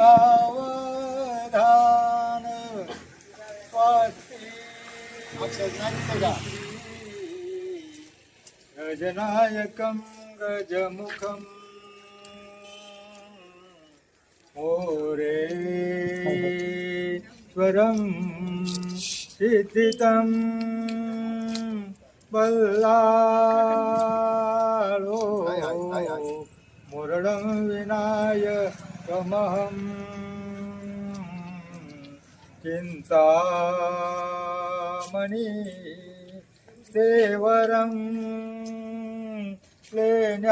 सावधान गजनायकं गजमुखम् स्वरं सिद्धितं बल्लाळो. मुरळं कमहं चिन्तामणि सेवरं प्लेन्याद्री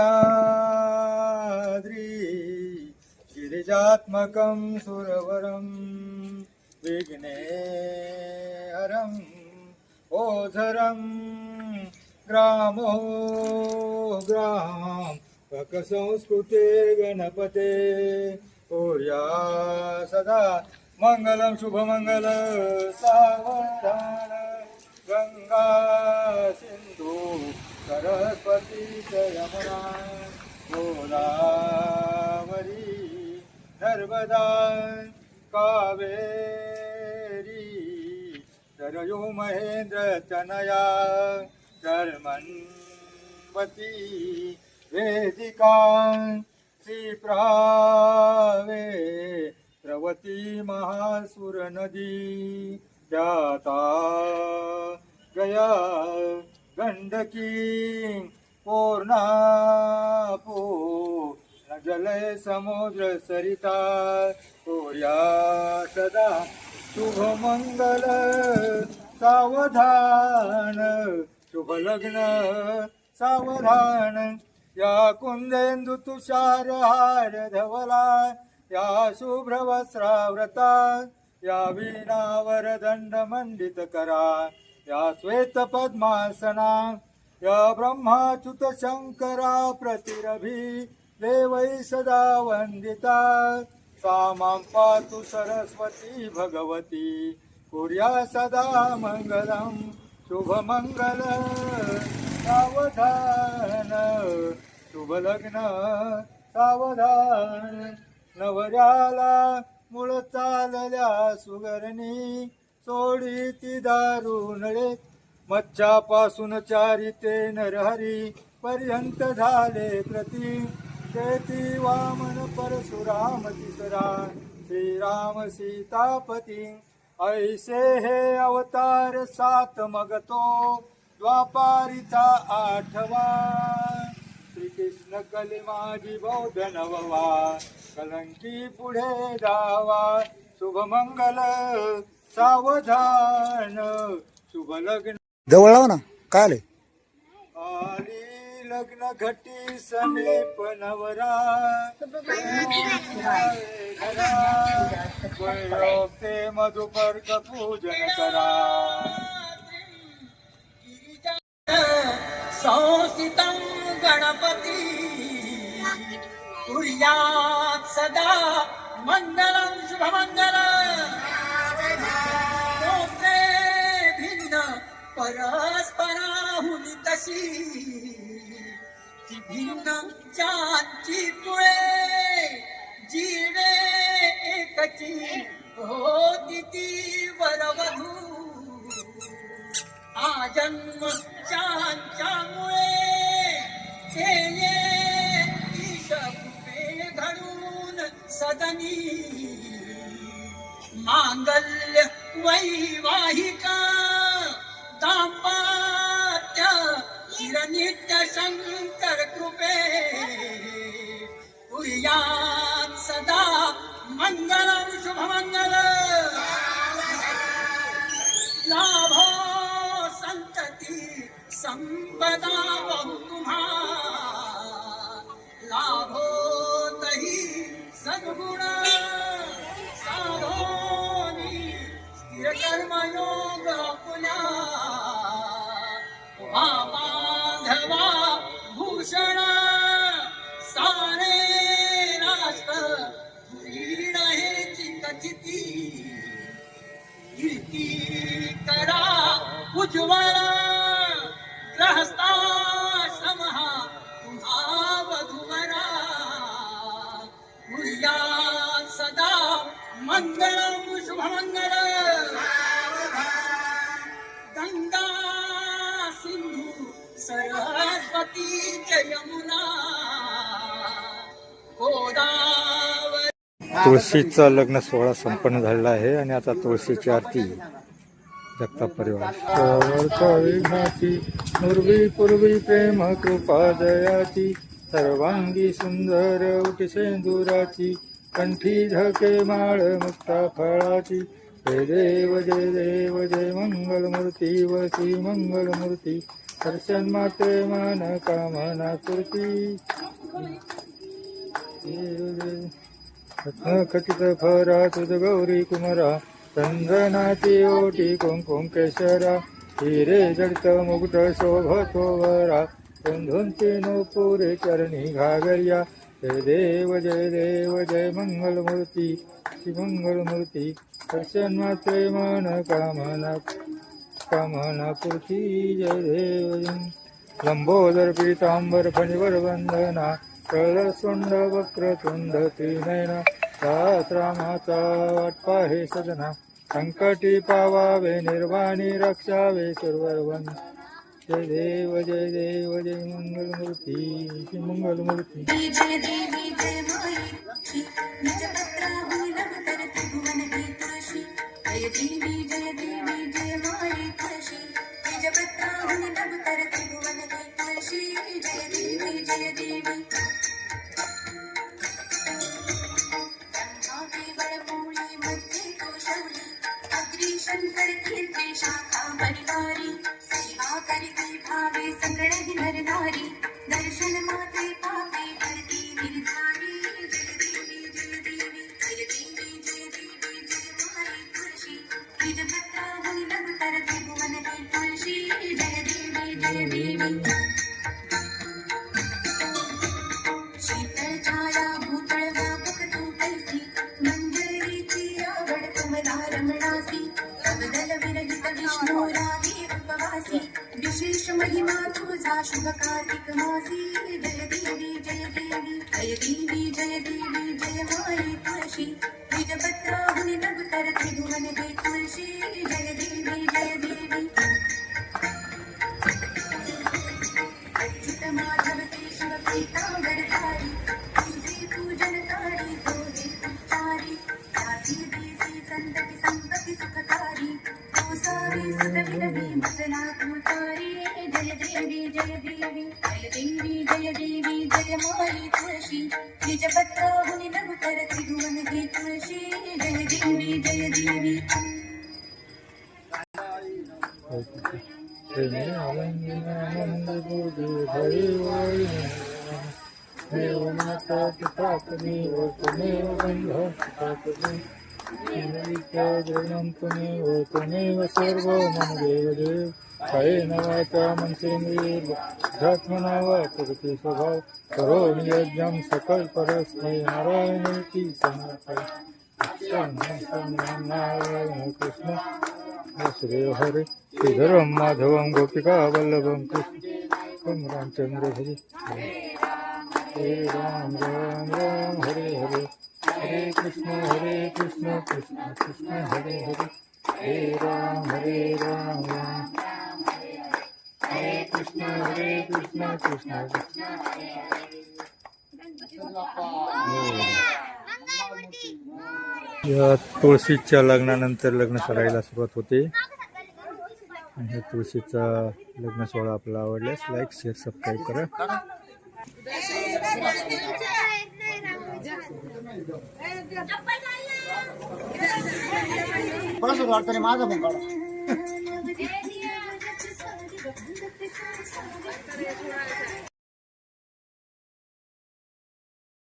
गिरिजात्मकं सुरवरं विघ्नेहरम् ओझरं ग्रामो ग्राम संस्कृते गणपते कुर्या सदा. मङ्गलं शुभमङ्गल सावधान. गङ्गा सिन्धु सरस्वती च यमुना गोदावरी नर्मदा कावेरी. सरयो महेन्द्र तनया धर्मन्वती वेदिका श्रीप्रावे प्रवती महासुर नदी जाता। गया गंडकी पूर्णापो न जलय समुद्र सरिता। कोर्या सदा शुभ मंगल सावधान। शुभ लग्न सावधान। या कुंदेंदु तुषार हार धवला या शुभ्रवस्राव्रता या वीणावर दंड मंडित करा या श्वेत पद्मासना या ब्रह्माच्युत शंकरा प्रतिरभी देवै सदा वंदिता सामां पातु सरस्वती भगवती कुर्या सदा मङ्गलं शुभमङ्गल। सावधान शुभ लग्न सावधान. नवऱ्याला मूळ चालल्या सुगरणी सोडी ती दारू नळे मच्छापासून चारिते नरहरी पर्यंत झाले प्रती. तेती वामन परशुराम तिसरा श्रीराम सीतापती. ऐसे हे अवतार सात मगतो. द्वापारीचा आठवा. श्रीकृष्ण कली माझी बौद्ध नववा कलंकी पुढे जावा. शुभमंगल सावधान. शुभ लग्न. जवळ लावा ना. काय आले आली लग्न घटी समीप नवरा मधुपर्क पूजन करा. संस्थितं गणपती। कुर्यात् सदा मङ्गलं शुभमङ्गलम्। आजन्म शांच्यामुळे केले ईशकुपे घडून सदनी मांगल्य वैवाहिका दाम्पत्य चिरनित्य शंकर कृपे कुर्यात् सदा मङ्गलं शुभमङ्गल ಸದಾ मंगलम सरस्वती च यमुना तुळशीचा लग्न सोहळा संपन्न झालेला आहे आणि आता तुळशीची आरती जगताप परिवार. पूर्वी पूर्वी प्रेम कृपा जयाची सर्वांगी सुंदर उठ सेंदुराची कंठी झके माळ मुक्ता फळाची. जय देव जय देव जय मंगलमूर्ती वसी मंगलमूर्ती. दर्शन माते मन कामना पूर्ती खचित फरा तुझ गौरी कुमरा. चंदनाची ओटी कुंकुम केशरा. हिरे जडत मुग्ध शोभतो वरा. कुंधुंची पुरे चरणी घागर्या. जय देव जय देव जय मंगलमूर्ती श्रीमंगलमूर्ती दर्शन मात्रे मन कामना कामना पूर्ती जय देव। लंबोदर पीतांबर फणीवर वंदना कळसुंड वक्रतुंड त्रिनयना सहस्रामाचा वाटपा हे सदना संकटी पावावे निर्वाणी रक्षावे सर्ववन जय देव जय देव जय मंगलमूर्ती श्री मंगलमूर्ती जय देवी जय माई तुळशी निज पत्राहून करते भुवन ही तुळशी जय देवी जय देवी जय माई तुळशी निज पत्राहून करते भुवन ही तुळशी जय देवी जय देवी संभावी बळपुळी मध्ये कौशली अग्री शंकर कीर्ती शाखा परिवारी शुभ कार्तिक मासी जय देवी जय देवी। जय देवी जय देवी जय माई तुळशी निज पत्राहुनि लघु कर त्रिभुवन हे तुळशी जय देवी जय देवी। अच्युत माधव केशव पीतांबरधारी तुझे भुवन हे जय देवी जय देवी। देव माता सर्व मम देवदेव। देव कायेन वाचा मनसेन्द्रियेर्ध्यात्मना वा स्वभाव करो यज्ञ सकल परस्मै नारायणेति समर्पय नारायण कृष्ण श्री हरे श्रीधरम माधवं गोपिका वल्लभम कृष्ण रामचंद्र हरे हरे राम राम राम हरे हरे हरे कृष्ण हरे कृष्ण कृष्ण कृष्ण हरे हरे हरे राम हरे राम राम कृष्ण हरे कृष्ण कृष्ण कृष्ण या तुळशीच्या लग्नानंतर लग्न सराईला सुरुवात होते. आणि हे तुळशीचा लग्न सोहळा आपला आवडल्यास लाईक शेअर सबस्क्राईब करा. माझा पण